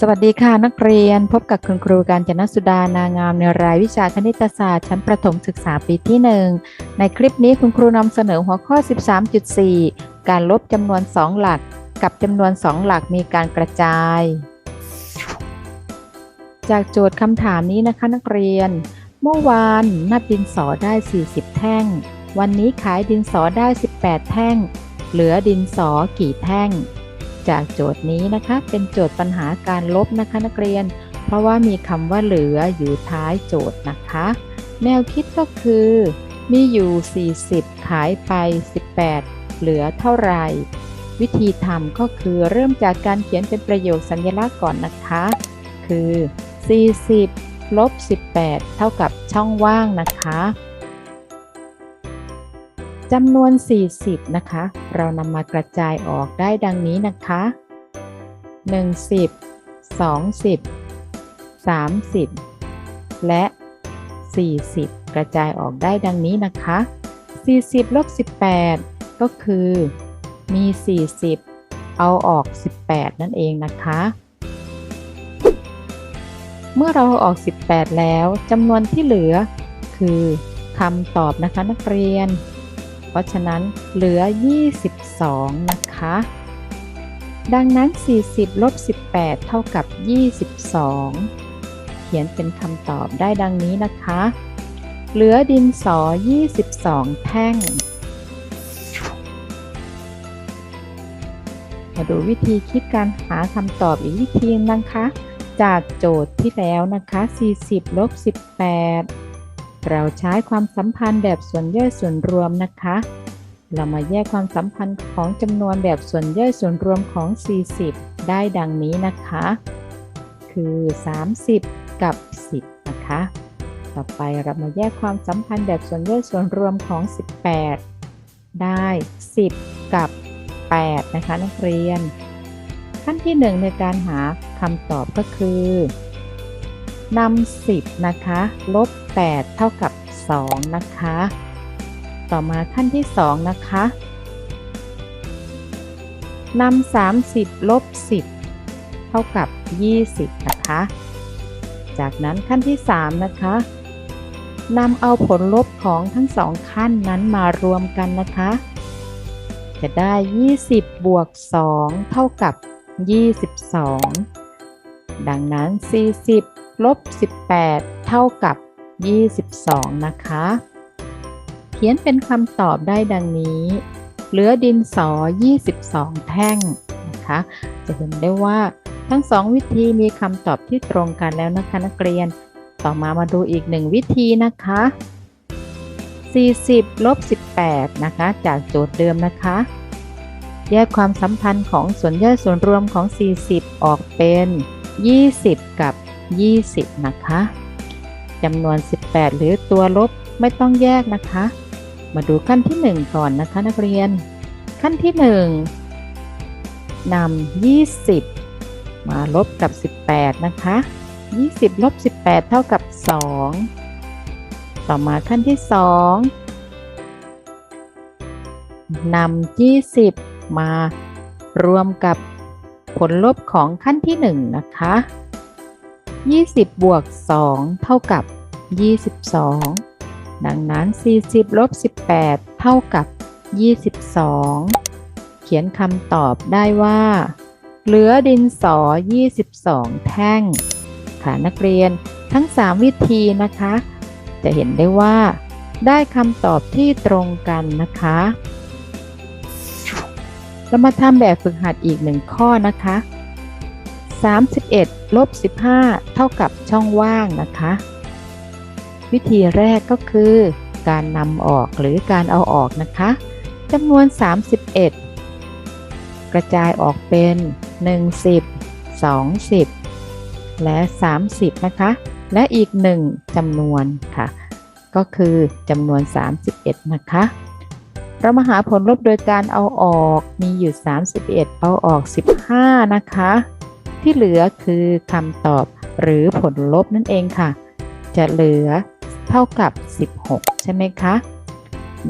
สวัสดีค่ะนักเรียนพบกับคุณครูการจนสุดานางามในรายวิชาคณิตศาสตร์ชั้นประถมศึกษาปีที่ 1 ในคลิปนี้คุณครูนำเสนอหัวข้อ 13.4 การลบจำนวน 2 หลัก กับจำนวน 2 หลักมีการกระจาย จากโจทย์คำถามนี้นะคะนักเรียน เมื่อวานนับดินสอได้ 40 แท่ง วันนี้ขายดินสอได้ 18 แท่ง เหลือดินสอกี่แท่ง จากโจทย์นี้นะคะ เป็นโจทย์ปัญหาการลบนะคะนักเรียน เพราะว่ามีคำว่าเหลืออยู่ท้ายโจทย์นะคะ แนวคิดก็คือ มีอยู่ 40 ขายไป 18 เหลือเท่าไหร่ วิธีทำก็คือเริ่มจากการเขียนเป็นประโยคสัญลักษณ์ก่อนนะคะ คือ 40ลบ18 เท่ากับช่องว่างนะคะ จำนวน 40 นะคะ เรานำมากระจายออกได้ดังนี้นะคะ 10 20 30 และ 40 กระจายออกได้ดังนี้นะคะ 40ลบ18 ก็คือ มี 40 เอาออก 18 นั่นเองนะคะ เมื่อเราอออก18 แล้วจำนวนที่เหลือ คือคำตอบนะคะนักเรียน เพราะฉะนั้นเหลือ 22 นะคะ ดังนั้น 40 ลบ 18 เท่ากับ 22 เขียนเป็นคำตอบได้ดังนี้นะคะ เหลือดินสอ 22 แท่ง มาดูวิธีคิดการหาคำตอบอีกวิธีนะคะ จากโจทย์ที่แล้วนะคะ 40 ลบ 18 เราใช้ความสัมพันธ์แบบส่วนย่อยส่วนรวมนะคะ เรามาแยกความสัมพันธ์ของจำนวนแบบส่วนย่อยส่วนรวมของ 40 ได้ดังนี้นะคะ คือ 30 กับ 10 นะคะ ต่อไปเรามาแยกความสัมพันธ์แบบส่วนย่อยส่วนรวมของ 18 ได้ 10 กับ 8 นะคะนักเรียน ขั้นที่ 1 ในการหาคำตอบก็คือ นำ10นะคะลบ8เท่ากับ 2 นะคะ ต่อมาขั้นที่ 2 นะคะนำ30ลบ10 เท่ากับ 20 นะคะ จากนั้นขั้นที่ 3 นะคะนำเอาผลลบของทั้งสองขั้นนั้นมารวมกันนะคะ จะได้ 20 บวก 2 เท่ากับ 22 ดังนั้น 40 ลบ 18 เท่ากับ 22 นะคะ เขียนเป็นคำตอบได้ดังนี้ เหลือดินสอ 22 แท่งนะคะ จะเห็นได้ว่าทั้งสองวิธีมีคำตอบที่ตรงกันแล้วนะคะนักเรียน ต่อมามาดูอีกหนึ่งวิธีนะคะ 40 ลบ 18 นะคะ จากโจทย์เดิมนะคะ แยกความสัมพันธ์ของส่วนย่อยส่วนรวมของ 40 ออกเป็น 20 กับ 20 นะคะจำนวน 18 หรือตัวลบไม่ต้องแยกนะคะ มาดูขั้นที่ 1 ก่อนนะคะนักเรียน ขั้นที่ 1นำ20 มาลบกับ 18 นะคะ 20 ลบ 18 เท่ากับ 2 ต่อมาขั้นที่ 2นำ20 มารวมกับผลลบของขั้นที่ 1 นะคะ 20 บวก 2 เท่ากับ 22 ดังนั้น 40 ลบ 18 เท่ากับ 22 เขียนคำตอบได้ว่า เหลือดินสอ 22 แท่ง ค่ะนักเรียนทั้ง 3 วิธีนะคะ จะเห็นได้ว่า ได้คำตอบที่ตรงกันนะคะ เรามาทำแบบฝึกหัดอีกหนึ่งข้อนะคะ 31ลบ15 เท่ากับช่องว่างนะคะ วิธีแรกก็คือ การนำออกหรือการเอาออกนะคะจำนวน 31 กระจายออกเป็น 10 20 และ 30 นะคะ และอีก 1จำนวนค่ะ ก็คือจำนวน 31 นะคะเรามาหาผลลบโดยการเอาออกมีอยู่ 31 เอาออก 15 นะคะ ที่เหลือคือคำตอบหรือผลลบนั่นเองค่ะ จะเหลือเท่ากับ 16 ใช่ไหมคะ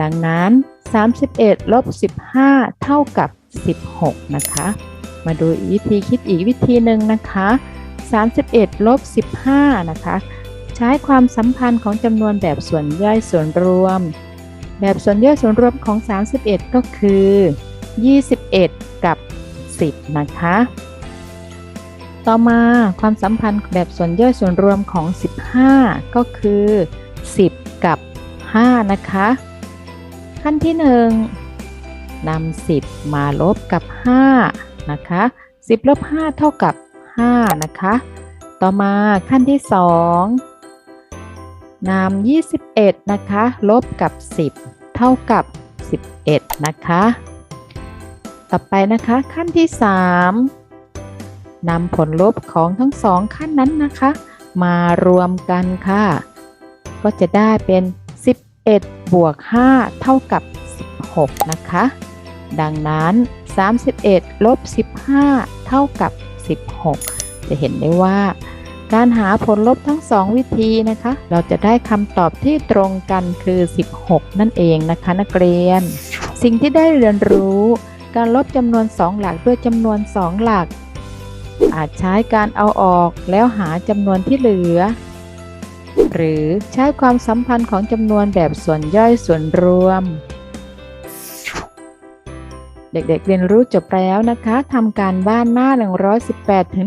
ดังนั้น 31ลบ15 เท่ากับ 16 นะคะ มาดูวิธีคิดอีกวิธีหนึ่งนะคะ 31ลบ15 นะคะ ใช้ความสัมพันธ์ของจำนวนแบบส่วนย่อยส่วนรวม แบบส่วนย่อยส่วนรวมของ 31 ก็คือ 21 กับ 10 นะคะ ต่อมาความสัมพันธ์แบบส่วนย่อยส่วนรวมของ 15 ก็คือ 10 กับ 5 นะคะ ขั้นที่ 1นำ10 มาลบกับ 5 นะคะ 10 ลบ 5 เท่ากับ 5 นะคะ ต่อมาขั้นที่ 2นำ21 นะคะ ลบกับ 10 เท่ากับ 11 นะคะ ต่อไปนะคะขั้นที่ 3 นำผลลบของทั้งสองขั้นนั้นนะคะ มารวมกันค่ะ ก็จะได้เป็น 11 บวก 5 เท่ากับ 16 นะคะ ดังนั้น 31 ลบ 15 เท่ากับ 16 จะเห็นได้ว่า การหาผลลบทั้งสองวิธีนะคะ เราจะได้คำตอบที่ตรงกันคือ 16 นั่นเองนะคะนักเรียน สิ่งที่ได้เรียนรู้การลบจำนวน 2 หลักด้วยจำนวน 2 หลัก อาจใช้การเอาออกแล้วหาจำนวนที่เหลือ หรือใช้ความสัมพันธ์ของจำนวนแบบส่วนย่อยส่วนรวม เด็กๆเรียนรู้จบแล้วนะคะทำการบ้านหน้า 118 ถึง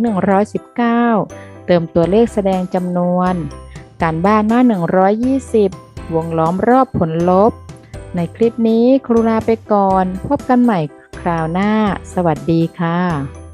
119 เติมตัวเลขแสดงจำนวน การบ้านหน้า 120 วงล้อมรอบผลลบ ในคลิปนี้ครูลาไปก่อน พบกันใหม่คราวหน้า สวัสดีค่ะ